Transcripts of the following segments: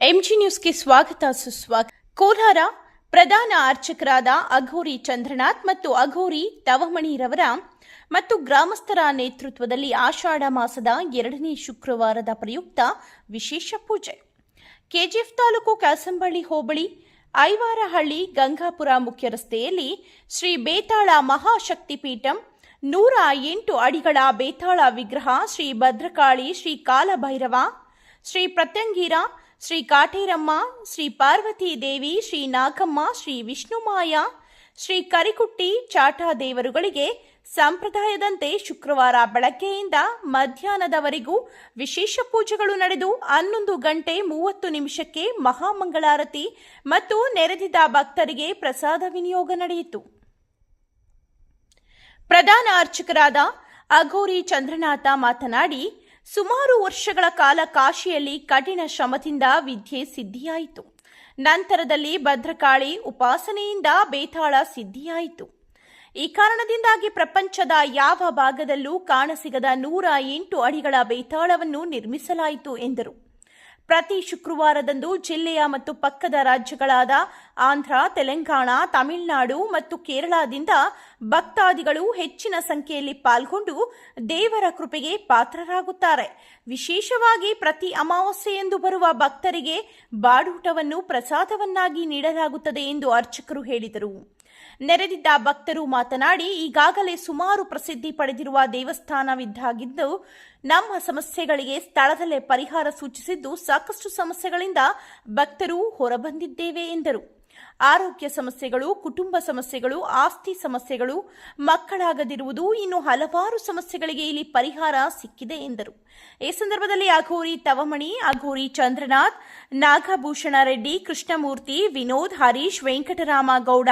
MG ನ್ಯೂಸ್ಗೆ ಸ್ವಾಗತ ಸುಸ್ವಾಗತ. ಕೋಲಾರ ಪ್ರಧಾನ ಅರ್ಚಕರಾದ ಅಘೋರಿ ಚಂದ್ರನಾಥ್ ಮತ್ತು ಅಘೋರಿ ತವಮಣಿರವರ ಮತ್ತು ಗ್ರಾಮಸ್ಥರ ನೇತೃತ್ವದಲ್ಲಿ ಆಷಾಢ ಮಾಸದ ಎರಡನೇ ಶುಕ್ರವಾರದ ಪ್ರಯುಕ್ತ ವಿಶೇಷ ಪೂಜೆ. ಕೆಜಿಎಫ್ ತಾಲೂಕು ಕ್ಯಾಸಂಬಳ್ಳಿ ಹೋಬಳಿ, ಐವಾರಹಳ್ಳಿ, ಗಂಗಾಪುರ ಮುಖ್ಯ ರಸ್ತೆಯಲ್ಲಿ ಶ್ರೀ ಬೇತಾಳ ಮಹಾಶಕ್ತಿಪೀಠಂ ನೂರ ಎಂಟು ಅಡಿಗಳ ಬೇತಾಳ ವಿಗ್ರಹ ಶ್ರೀ ಭದ್ರಕಾಳಿ ಶ್ರೀ ಕಾಲಭೈರವ, ಶ್ರೀ ಪ್ರತ್ಯಂಗೀರ ಶ್ರೀ ಕಾಟೇರಮ್ಮ ಶ್ರೀ ಪಾರ್ವತಿ ದೇವಿ, ಶ್ರೀ ನಾಗಮ್ಮ, ಶ್ರೀ ವಿಷ್ಣುಮಾಯ, ಶ್ರೀ ಕರಿಕುಟ್ಟಿ ಚಾಟಾ ದೇವರುಗಳಿಗೆ ಸಂಪ್ರದಾಯದಂತೆ ಶುಕ್ರವಾರ ಬೆಳಗ್ಗೆಯಿಂದ ಮಧ್ಯಾಹ್ನದವರೆಗೂ ವಿಶೇಷ ಪೂಜೆಗಳು ನಡೆದು ಹನ್ನೊಂದು ಗಂಟೆ ಮೂವತ್ತು ನಿಮಿಷಕ್ಕೆ ಮಹಾಮಂಗಳಾರತಿ ಮತ್ತು ನೆರೆದಿದ್ದ ಭಕ್ತರಿಗೆ ಪ್ರಸಾದ ವಿನಿಯೋಗ ನಡೆಯಿತು. ಪ್ರಧಾನ ಅರ್ಚಕರಾದ ಅಘೋರಿ ಚಂದ್ರನಾಥ ಮಾತನಾಡಿ ಸುಮಾರು ವರ್ಷಗಳ ಕಾಲ ಕಾಶಿಯಲ್ಲಿ ಕಠಿಣ ಶ್ರಮದಿಂದ ವಿದ್ಯೆ ಸಿದ್ಧಿಯಾಯಿತು. ನಂತರದಲ್ಲಿ ಭದ್ರಕಾಳಿ ಉಪಾಸನೆಯಿಂದ ಬೇತಾಳ ಸಿದ್ಧಿಯಾಯಿತು. ಈ ಕಾರಣದಿಂದಾಗಿ ಪ್ರಪಂಚದ ಯಾವ ಭಾಗದಲ್ಲೂ ಕಾಣಸಿಗದ ನೂರ ಎಂಟು ಅಡಿಗಳ ಬೇತಾಳವನ್ನು ನಿರ್ಮಿಸಲಾಯಿತು ಎಂದರು. ಪ್ರತಿ ಶುಕ್ರವಾರದಂದು ಜಿಲ್ಲೆಯ ಮತ್ತು ಪಕ್ಕದ ರಾಜ್ಯಗಳಾದ ಆಂಧ್ರ, ತೆಲಂಗಾಣ, ತಮಿಳುನಾಡು ಮತ್ತು ಕೇರಳದಿಂದ ಭಕ್ತಾದಿಗಳು ಹೆಚ್ಚಿನ ಸಂಖ್ಯೆಯಲ್ಲಿ ಪಾಲ್ಗೊಂಡು ದೇವರ ಕೃಪೆಗೆ ಪಾತ್ರರಾಗುತ್ತಾರೆ. ವಿಶೇಷವಾಗಿ ಪ್ರತಿ ಅಮಾವಾಸ್ಯೆಯಂದು ಬರುವ ಭಕ್ತರಿಗೆ ಬಾಡೂಟವನ್ನು ಪ್ರಸಾದವನ್ನಾಗಿ ನೀಡಲಾಗುತ್ತದೆ ಎಂದು ಅರ್ಚಕರು ಹೇಳಿದರು. ನೆರೆದಿದ್ದ ಭಕ್ತರು ಮಾತನಾಡಿ, ಈಗಾಗಲೇ ಸುಮಾರು ಪ್ರಸಿದ್ಧಿ ಪಡೆದಿರುವ ದೇವಸ್ಥಾನವಿದ್ದಾಗಿದ್ದು ನಮ್ಮ ಸಮಸ್ಯೆಗಳಿಗೆ ಸ್ಥಳದಲ್ಲೇ ಪರಿಹಾರ ಸೂಚಿಸಿದ್ದು ಸಾಕಷ್ಟು ಸಮಸ್ಯೆಗಳಿಂದ ಭಕ್ತರು ಹೊರಬಂದಿದ್ದೇವೆ ಎಂದರು. ಆರೋಗ್ಯ ಸಮಸ್ಯೆಗಳು, ಕುಟುಂಬ ಸಮಸ್ಯೆಗಳು, ಆಸ್ತಿ ಸಮಸ್ಯೆಗಳು, ಮಕ್ಕಳಾಗದಿರುವುದು ಇನ್ನು ಹಲವಾರು ಸಮಸ್ಯೆಗಳಿಗೆ ಇಲ್ಲಿ ಪರಿಹಾರ ಸಿಕ್ಕಿದೆ ಎಂದರು. ಈ ಸಂದರ್ಭದಲ್ಲಿ ಅಘೋರಿ ತವಮಣಿ, ಅಘೋರಿ ಚಂದ್ರನಾಥ್, ನಾಗಭೂಷಣ ರೆಡ್ಡಿ, ಕೃಷ್ಣಮೂರ್ತಿ, ವಿನೋದ್ ಹರೀಶ್ ವೆಂಕಟರಾಮ ಗೌಡ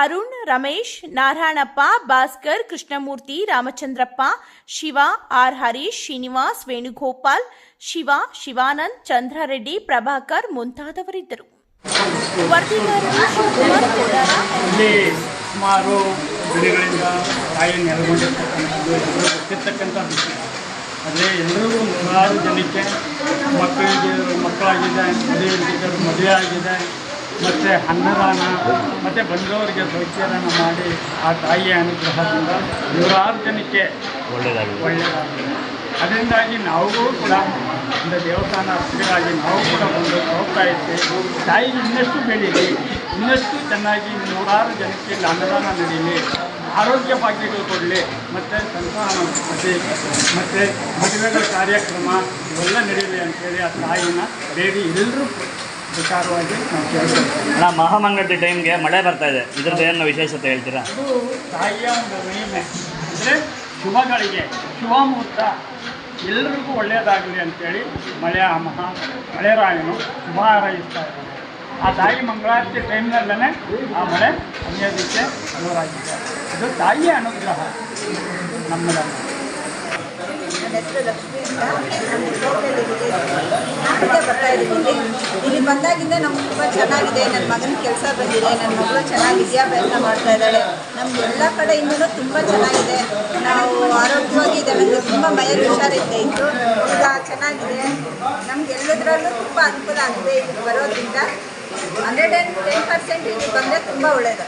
ಅರುಣ್, ರಮೇಶ್, ನಾರಾಯಣಪ್ಪ, ಭಾಸ್ಕರ್, ಕೃಷ್ಣಮೂರ್ತಿ, ರಾಮಚಂದ್ರಪ್ಪ, ಶಿವ, ಆರ್. ಹರೀಶ್, ಶ್ರೀನಿವಾಸ್, ವೇಣುಗೋಪಾಲ್, ಶಿವ, ಶಿವಾನಂದ್, ಚಂದ್ರಾರೆಡ್ಡಿ, ಪ್ರಭಾಕರ್ ಮುಂತಾದವರಿದ್ದರು. ಇಲ್ಲಿ ಆದರೆ ಎಲ್ಲರಿಗೂ ನೂರಾರು ಜನಕ್ಕೆ ಮಕ್ಕಳಿಗೆ ಮಕ್ಕಳಾಗಿದೆ, ಮದುವೆಯಾಗಿದೆ ಮದುವೆ ಆಗಿದೆ ಮತ್ತು ಅನ್ನದಾನ ಮತ್ತು ಬಂದವರಿಗೆ ಸೌಖ್ಯದಾನ ಮಾಡಿ ಆ ತಾಯಿಯ ಅನುಗ್ರಹದಿಂದ ನೂರಾರು ಜನಕ್ಕೆ ಒಳ್ಳೆಯದಾಗಿ ಒಳ್ಳೆಯದಾಗಿದೆ ಅದರಿಂದಾಗಿ ನಾವು ಕೂಡ ಒಂದು ದೇವಸ್ಥಾನ ಅರ್ಥಿಗಳಾಗಿ ನಾವು ಕೂಡ ಬಂದು ಹೋಗ್ತಾ ಇದ್ದೇವೆ ತಾಯಿ ಇನ್ನಷ್ಟು ಬೆಳೀಲಿ ಇನ್ನಷ್ಟು ಚೆನ್ನಾಗಿ ನೂರಾರು ಜನಕ್ಕೆ ಇಲ್ಲಿ ಅನ್ನದಾನ ನಡೀಲಿ ಆರೋಗ್ಯ ಭಾಗ್ಯಗಳು ಕೊಡಲಿ ಮತ್ತು ಸಂತಾನ ಮತ್ತು ಮತ್ತು ಮದುವೆಗಳ ಕಾರ್ಯಕ್ರಮ ಇವೆಲ್ಲ ನಡೀಲಿ ಅಂತೇಳಿ ಆ ತಾಯಿನ ಬೇಡಿ. ಎಲ್ಲರೂ ವಿಚಾರವಾಗಿ ನಾವು ಅಣ್ಣ ಮಹಾಮಂಗತಿ ಟೈಮ್ಗೆ ಮಳೆ ಬರ್ತಾ ಇದೆ. ಇದ್ರದ್ದು ಏನು ವಿಶೇಷತೆ ಹೇಳ್ತೀರಾ? ಅದು ತಾಯಿಯ ಒಂದು ಮಹಿಮೆ. ಅಂದರೆ ಶುಭಗಳಿಗೆ ಶುಭ ಮುಹೂರ್ತ ಎಲ್ಲರಿಗೂ ಒಳ್ಳೆಯದಾಗಲಿ ಅಂತೇಳಿ ಮಳೆಯ ಮಹಾ ಮಳೆರಾಯನು ಶುಭ ಹಾರೈಸ್ತಾ ಇದ್ದಾನೆ. ಆ ತಾಯಿ ಮಂಗಳಾರತಿ ಟೈಮ್ನಲ್ಲೇ ಆ ಮಳೆ ಅನ್ಯೋದಕ್ಕೆ ಅನುವಾಗಿದೆ. ಇದು ತಾಯಿಯ ಅನುಗ್ರಹ. ನಮ್ಮದ ನನ್ನ ಹೆಸರು ಲಕ್ಷ್ಮಿ ಅಂತ. ಇಲ್ಲಿ ಬಂದಾಗಿಂದ ನಮ್ಗೆ ತುಂಬ ಚೆನ್ನಾಗಿದೆ. ನನ್ನ ಮಗನ ಕೆಲಸ ಬಂದಿದೆ. ನನ್ನ ಮಗಳು ಚೆನ್ನಾಗಿ ವಿದ್ಯಾಭ್ಯಾಸ ಮಾಡ್ತಾ ಇದ್ದಾಳೆ. ನಮ್ಗೆ ಎಲ್ಲ ಕಡೆಯಿಂದಲೂ ತುಂಬ ಚೆನ್ನಾಗಿದೆ. ನಾವು ಆರೋಗ್ಯವಾಗಿ ಇದೆ ನನಗೆ ತುಂಬ ಮೈಯಲ್ಲಿ ಹುಷಾರಿದ್ದೆ ಇತ್ತು ಈಗ ಚೆನ್ನಾಗಿದೆ. ನಮ್ಗೆ ಎಲ್ಲದರಲ್ಲೂ ತುಂಬ ಅನುಕೂಲ ಆಗಿದೆ. ಇಲ್ಲಿ ಬರೋದ್ರಿಂದ ಹಂಡ್ರೆಡ್ ಆ್ಯಂಡ್ ಟೆನ್ ಪರ್ಸೆಂಟ್ ಇಲ್ಲಿ ಬಂದರೆ ತುಂಬ ಒಳ್ಳೆಯದು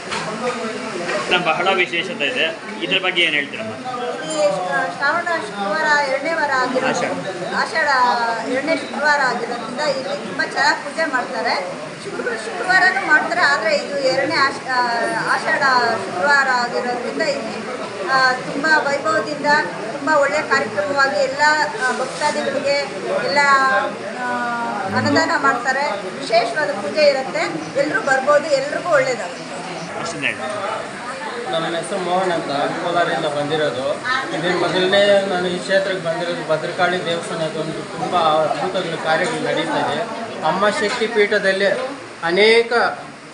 ಅಣ್ಣ, ಬಹಳ ವಿಶೇಷತೆ ಇದೆ. ಇದ್ರ ಬಗ್ಗೆ ಏನು ಹೇಳ್ತೀರಮ್ಮ ಶ್ರಾವಣ ಶುಕ್ರವಾರ ಎರಡನೇ ವಾರ ಆಗಿರೋದು. ಆಷಾಢ. ಎರಡನೇ ಶುಕ್ರವಾರ ಆಗಿರೋದ್ರಿಂದ ಇಲ್ಲಿ ತುಂಬ ಚೆನ್ನಾಗಿ ಪೂಜೆ ಮಾಡ್ತಾರೆ. ಶುಕ್ರ ಶುಕ್ರವಾರನೂ ಮಾಡ್ತಾರೆ ಆದರೆ ಇದು ಎರಡನೇ ಆಷ ಆಷಾಢ ಶುಕ್ರವಾರ ಆಗಿರೋದ್ರಿಂದ ಇಲ್ಲಿ ತುಂಬಾ ವೈಭವದಿಂದ ತುಂಬ ಒಳ್ಳೆಯ ಕಾರ್ಯಕ್ರಮವಾಗಿ ಎಲ್ಲ ಭಕ್ತಾದಿಗಳಿಗೆ ಎಲ್ಲ ಅನ್ನದಾನ ಮಾಡ್ತಾರೆ ವಿಶೇಷವಾದ ಪೂಜೆ ಇರುತ್ತೆ ಎಲ್ಲರೂ ಬರ್ಬೋದು ಎಲ್ರಿಗೂ ಒಳ್ಳೇದಾಗುತ್ತೆ. ನಮ್ಮ ನನ್ನ ಹೆಸರು ಮೋಹನ್ ಅಂತ ಕೋಲಾರಿಂದ ಬಂದಿರೋದು. ಇದ್ರ ಮೊದಲನೇ ನಾನು ಈ ಕ್ಷೇತ್ರಕ್ಕೆ ಬಂದಿರೋದು ಭದ್ರಕಾಳಿ ದೇವಸ್ಥಾನದ ಒಂದು ತುಂಬ ಅದ್ಭುತಗಳು ಕಾರ್ಯಗಳು ನಡೀತಾ ಇದೆ. ಅಮ್ಮ ಶಕ್ತಿ ಪೀಠದಲ್ಲಿ ಅನೇಕ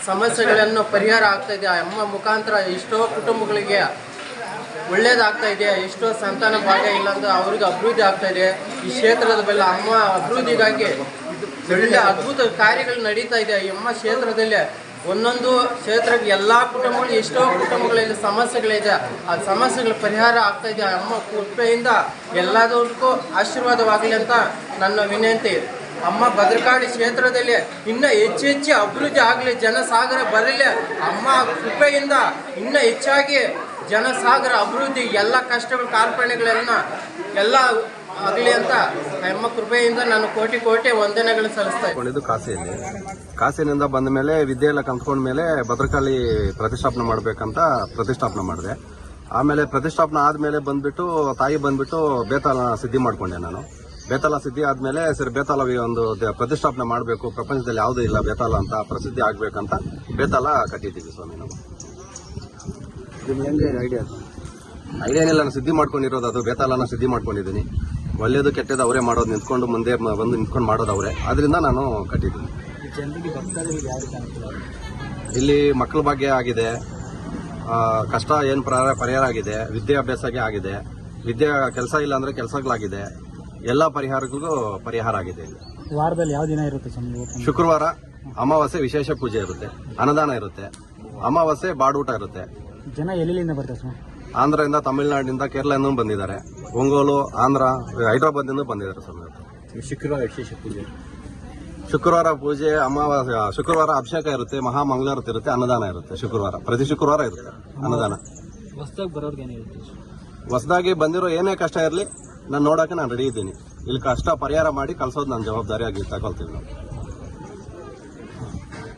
ಸಮಸ್ಯೆಗಳನ್ನು ಪರಿಹಾರ ಆಗ್ತಾ ಇದೆ. ಆ ಅಮ್ಮ ಮುಖಾಂತರ ಎಷ್ಟೋ ಕುಟುಂಬಗಳಿಗೆ ಒಳ್ಳೇದಾಗ್ತಾ ಇದೆ ಎಷ್ಟೋ ಸಂತಾನ ಭಾಗ್ಯ ಇಲ್ಲ ಅಂತ ಅವ್ರಿಗೆ ಅಭಿವೃದ್ಧಿ ಆಗ್ತಾ ಇದೆ. ಈ ಕ್ಷೇತ್ರದ ಬೆಲ್ಲ ಅಮ್ಮ ಅಭಿವೃದ್ಧಿಗಾಗಿ ಒಳ್ಳೆ ಅದ್ಭುತ ಕಾರ್ಯಗಳು ನಡೀತಾ ಇದೆ. ಎಮ್ಮ ಕ್ಷೇತ್ರದಲ್ಲಿ ಒಂದೊಂದು ಕ್ಷೇತ್ರಕ್ಕೆ ಎಲ್ಲ ಕುಟುಂಬಗಳು, ಎಷ್ಟೋ ಕುಟುಂಬಗಳಲ್ಲಿ ಸಮಸ್ಯೆಗಳಿದೆ ಆ ಸಮಸ್ಯೆಗಳ ಪರಿಹಾರ ಆಗ್ತಾ ಇದೆ. ಅಮ್ಮ ಕೃಪೆಯಿಂದ ಎಲ್ಲದಕ್ಕೂ ಆಶೀರ್ವಾದವಾಗಲಿ ಅಂತ ನನ್ನ ವಿನಂತಿ. ಅಮ್ಮ ಭದ್ರಕಾಳಿ ಕ್ಷೇತ್ರದಲ್ಲಿ ಇನ್ನೂ ಹೆಚ್ಚು ಹೆಚ್ಚು ಅಭಿವೃದ್ಧಿ ಆಗಲಿ. ಜನಸಾಗರ ಬರಲಿ. ಅಮ್ಮ ಕೃಪೆಯಿಂದ ಇನ್ನೂ ಹೆಚ್ಚಾಗಿ ಜನಸಾಗರ ಅಭಿವೃದ್ಧಿ, ಎಲ್ಲ ಕಷ್ಟಗಳು, ಕಾರ್ಪಣ್ಯಗಳನ್ನ ಎಲ್ಲ ಆಗಲಿ ಅಂತ ಹೆಮ್ಮ ಕೃಪೆಯಿಂದ ನಾನು ಕೋಟಿ ಕೋಟಿ ವಂದನೆಗಳು ಸಲ್ಲಿಸ್ತಾ ಇದ್ದೀನಿ. ಕೊಂಡಿದ್ದು ಕಾಸಿಯಲ್ಲಿ. ಕಾಸಿನಿಂದ ಬಂದ ಮೇಲೆ ವಿದ್ಯೆ ಎಲ್ಲ ಕಲ್ತ್ಕೊಂಡ ಮೇಲೆ ಭದ್ರಕಾಳಿ ಪ್ರತಿಷ್ಠಾಪನೆ ಮಾಡಬೇಕಂತ ಪ್ರತಿಷ್ಠಾಪನೆ ಮಾಡಿದೆ. ಆಮೇಲೆ ಪ್ರತಿಷ್ಠಾಪನೆ ಆದ್ಮೇಲೆ ಬಂದ್ಬಿಟ್ಟು ತಾಯಿ ಬಂದ್ಬಿಟ್ಟು ಬೇತಾಲ ಸಿದ್ಧಿ ಮಾಡ್ಕೊಂಡೆ ನಾನು. ಬೇತಾಲ ಸಿದ್ಧಿ ಆದಮೇಲೆ ಸರ್ ಬೇತಾಲ ಒಂದು ದ- ಪ್ರತಿಷ್ಠಾಪನೆ ಮಾಡಬೇಕು. ಪ್ರಪಂಚದಲ್ಲಿ ಯಾವುದೂ ಇಲ್ಲ ಬೇತಾಲ ಅಂತ ಪ್ರಸಿದ್ಧಿ ಆಗಬೇಕಂತ ಬೇತಾಲ ಕಟ್ಟಿದ್ದೀವಿ ಸ್ವಾಮಿ ನಾವು. ಐಡಿಯಾ? ಐಡಿಯಾ ಏನಿಲ್ಲ ನಾನು ಸಿದ್ಧಿ ಮಾಡ್ಕೊಂಡಿರೋದು ಅದು. ಬೇತಾಲನ ಸಿದ್ಧಿ ಮಾಡ್ಕೊಂಡಿದ್ದೀನಿ. ಒಳ್ಳೇದು ಕೆಟ್ಟದ್ದು ಅವರೇ ಮಾಡೋದು ನಿಂತ್ಕೊಂಡು ಮುಂದೆ ಬಂದು ನಿಂತ್ಕೊಂಡು ಮಾಡೋದು ಅವರೇ. ಅದರಿಂದ ನಾನು ಕಟ್ಟಿದ್ದೀನಿ ಇಲ್ಲಿ ಮಕ್ಕಳ ಬಗ್ಗೆ ಆಗಿದೆ. ಕಷ್ಟ ಏನು ಪರಿಹಾರ ಆಗಿದೆ. ವಿದ್ಯಾಭ್ಯಾಸಕ್ಕೆ ಆಗಿದೆ. ವಿದ್ಯೆ ಕೆಲಸ ಇಲ್ಲ ಅಂದರೆ ಕೆಲಸಗಳಾಗಿದೆ. ಎಲ್ಲ ಪರಿಹಾರಗಳಿಗೂ ಪರಿಹಾರ ಆಗಿದೆ ಇಲ್ಲಿ. ವಾರದಲ್ಲಿ ಯಾವ ದಿನ ಇರುತ್ತೆ ಶುಕ್ರವಾರ ಅಮಾವಾಸ್ಯೆ ವಿಶೇಷ ಪೂಜೆ ಇರುತ್ತೆ. ಅನ್ನದಾನ ಇರುತ್ತೆ. ಅಮಾವಾಸ್ಯೆ ಬಾಡೂಟ ಇರುತ್ತೆ. ಜನ ಎಲ್ಲಿಂದ ಬರ್ತಾರೆ ಆಂಧ್ರದಿಂದ ತಮಿಳುನಾಡಿನಿಂದ ಕೇರಳದಿಂದ ಬಂದಿದ್ದಾರೆ. ಒಂಗೋಲು ಆಂಧ್ರ ಹೈದರಾಬಾದ್ನಿಂದ ಬಂದಿದ್ದಾರೆ ಸ್ವಾಮಿ. ಶುಕ್ರವಾರ ವಿಶೇಷ ಪೂಜೆ. ಶುಕ್ರವಾರ ಪೂಜೆ ಅಮಾವಾಸ್ಯ ಶುಕ್ರವಾರ ಅಭಿಷೇಕ ಇರುತ್ತೆ ಮಹಾಮಂಗಳಾರತಿ ಇರುತ್ತೆ ಅನ್ನದಾನ ಇರುತ್ತೆ ಶುಕ್ರವಾರ. ಪ್ರತಿ ಶುಕ್ರವಾರ ಇರುತ್ತೆ ಅನ್ನದಾನ. ಹೊಸದಾಗಿ ಬರೋರ್ಗೆ ಏನಿರುತ್ತೆ ಹೊಸದಾಗಿ ಬಂದಿರೋ ಏನೇ ಕಷ್ಟ ಇರಲಿ ನಾನು ನೋಡೋಕೆ ನಾನು ರೆಡಿ ಇದ್ದೀನಿ. ಇಲ್ಲಿ ಕಷ್ಟ ಪರಿಹಾರ ಮಾಡಿ ಕಳ್ಸೋದು ನನ್ನ ಜವಾಬ್ದಾರಿಯಾಗಿ ತಗೊಳ್ತೀನಿ ನಾವು